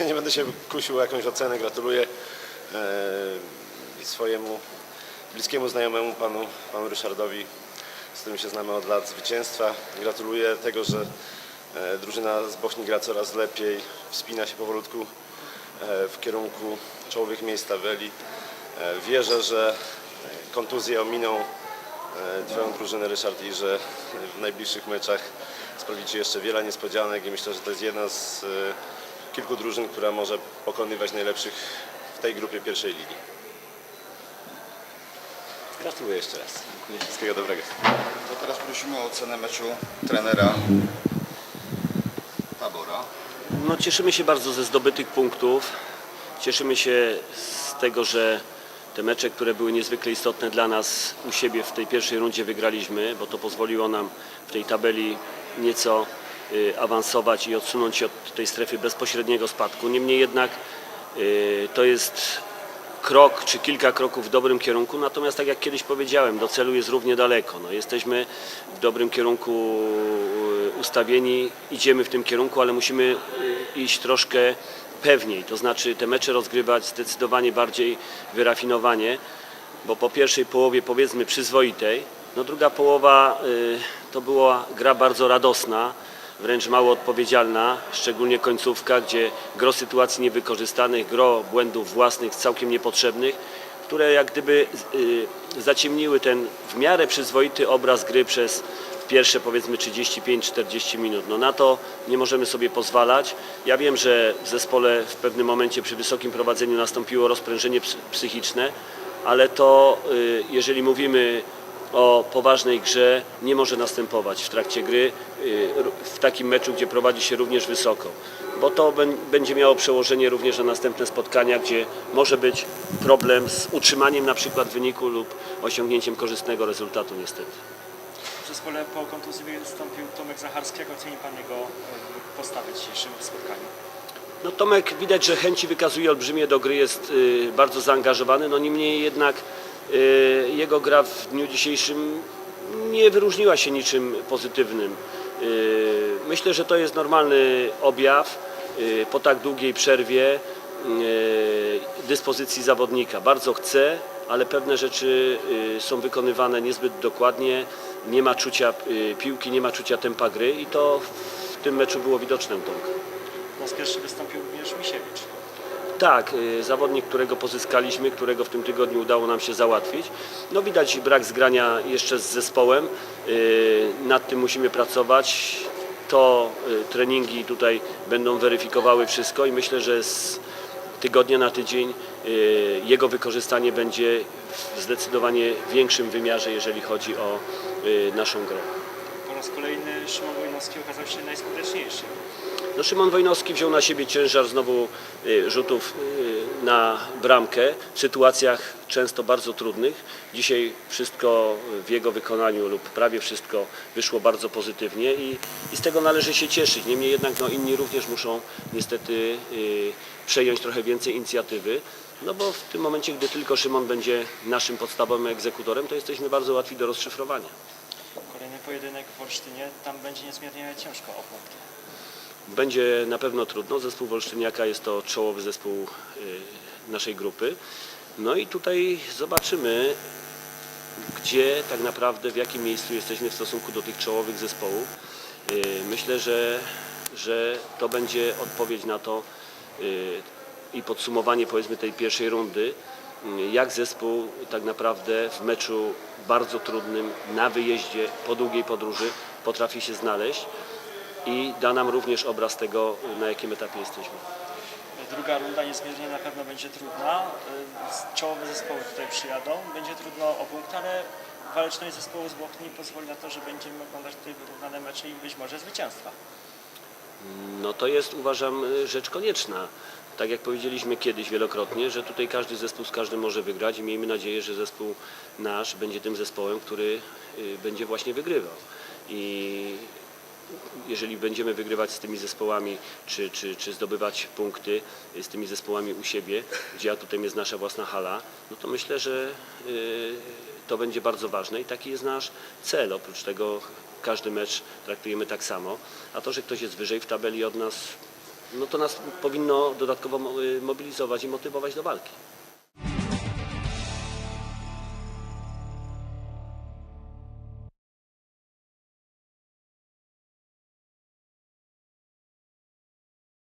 Ja nie będę się kusił o jakąś ocenę. Gratuluję e, swojemu bliskiemu znajomemu panu, panu Ryszardowi, z którym się znamy od lat zwycięstwa. Gratuluję tego, że e, drużyna z Bochni gra coraz lepiej, wspina się powolutku e, w kierunku czołowych miejsc tabeli. Wierzę, że kontuzje ominą Twoją drużynę, Ryszard, i że w najbliższych meczach sprawi Ci jeszcze wiele niespodzianek i myślę, że to jest jedna z kilku drużyn, która może pokonywać najlepszych w tej grupie pierwszej ligi. Gratuluję jeszcze raz. Wszystkiego dobrego. To teraz prosimy o ocenę meczu trenera Tabora. No, cieszymy się bardzo ze zdobytych punktów. Cieszymy się z tego, że te mecze, które były niezwykle istotne dla nas u siebie w tej pierwszej rundzie wygraliśmy, bo to pozwoliło nam w tej tabeli nieco awansować i odsunąć się od tej strefy bezpośredniego spadku. Niemniej jednak y, to jest krok czy kilka kroków w dobrym kierunku, natomiast tak jak kiedyś powiedziałem, do celu jest równie daleko. No, jesteśmy w dobrym kierunku y, ustawieni, idziemy w tym kierunku, ale musimy y, iść troszkę pewniej, to znaczy te mecze rozgrywać zdecydowanie bardziej wyrafinowanie, bo po pierwszej połowie powiedzmy przyzwoitej, no druga połowa y, to była gra bardzo radosna, wręcz mało odpowiedzialna, szczególnie końcówka, gdzie gro sytuacji niewykorzystanych, gro błędów własnych całkiem niepotrzebnych, które jak gdyby y, zaciemniły ten w miarę przyzwoity obraz gry przez pierwsze powiedzmy 35-40 minut. No na to nie możemy sobie pozwalać. Ja wiem, że w zespole w pewnym momencie przy wysokim prowadzeniu nastąpiło rozprężenie psy- psychiczne, ale to y, jeżeli mówimy o poważnej grze nie może następować w trakcie gry y, w takim meczu, gdzie prowadzi się również wysoko, bo to bę- będzie miało przełożenie również na następne spotkania, gdzie może być problem z utrzymaniem na przykład wyniku lub osiągnięciem korzystnego rezultatu niestety. W zespole po kontuzji wystąpił Tomek Zacharski. Jak oceni Pan jego e, postawę w dzisiejszym spotkaniu? No Tomek widać, że chęci wykazuje olbrzymie do gry, jest y, bardzo zaangażowany, no niemniej jednak y, jego gra w dniu dzisiejszym nie wyróżniła się niczym pozytywnym. Y, myślę, że to jest normalny objaw y, po tak długiej przerwie y, dyspozycji zawodnika. Bardzo chce, ale pewne rzeczy y, są wykonywane niezbyt dokładnie, nie ma czucia y, piłki, nie ma czucia tempa gry i to w tym meczu było widoczne u. Po raz pierwszy wystąpił również Misiewicz. Tak, y, zawodnik, którego pozyskaliśmy, którego w tym tygodniu udało nam się załatwić. No widać brak zgrania jeszcze z zespołem. Y, Nad tym musimy pracować. To y, treningi tutaj będą weryfikowały wszystko i myślę, że z tygodnia na tydzień jego wykorzystanie będzie w zdecydowanie większym wymiarze, jeżeli chodzi o naszą grę. Po raz kolejny Szymon Wojnowski okazał się najskuteczniejszy. No, Szymon Wojnowski wziął na siebie ciężar znowu y, rzutów y, na bramkę w sytuacjach często bardzo trudnych. Dzisiaj wszystko w jego wykonaniu lub prawie wszystko wyszło bardzo pozytywnie i, i z tego należy się cieszyć. Niemniej jednak no, inni również muszą niestety y, przejąć trochę więcej inicjatywy. No bo w tym momencie, gdy tylko Szymon będzie naszym podstawowym egzekutorem, to jesteśmy bardzo łatwi do rozszyfrowania. Kolejny pojedynek w Olsztynie. Tam będzie niezmiernie ciężko. Będzie na pewno trudno. Zespół Wolsztyniaka jest to czołowy zespół y, naszej grupy. No i tutaj zobaczymy, gdzie tak naprawdę, w jakim miejscu jesteśmy w stosunku do tych czołowych zespołów. Y, Myślę, że, że to będzie odpowiedź na to y, i podsumowanie powiedzmy tej pierwszej rundy, jak zespół tak naprawdę w meczu bardzo trudnym, na wyjeździe, po długiej podróży potrafi się znaleźć i da nam również obraz tego, na jakim etapie jesteśmy. Druga runda niezmiernie na pewno będzie trudna. Y, Czołowe zespoły tutaj przyjadą. Będzie trudno o punkt, ale waleczność zespołu z Bochni pozwoli na to, że będziemy oglądać tutaj wyrównane mecze i być może zwycięstwa. No to jest uważam rzecz konieczna. Tak jak powiedzieliśmy kiedyś wielokrotnie, że tutaj każdy zespół z każdym może wygrać i miejmy nadzieję, że zespół nasz będzie tym zespołem, który y, będzie właśnie wygrywał. I jeżeli będziemy wygrywać z tymi zespołami, czy, czy, czy zdobywać punkty z tymi zespołami u siebie, gdzie atutem jest nasza własna hala, no to myślę, że y, to będzie bardzo ważne i taki jest nasz cel. Oprócz tego każdy mecz traktujemy tak samo, a to, że ktoś jest wyżej w tabeli od nas, no to nas powinno dodatkowo y, mobilizować i motywować do walki.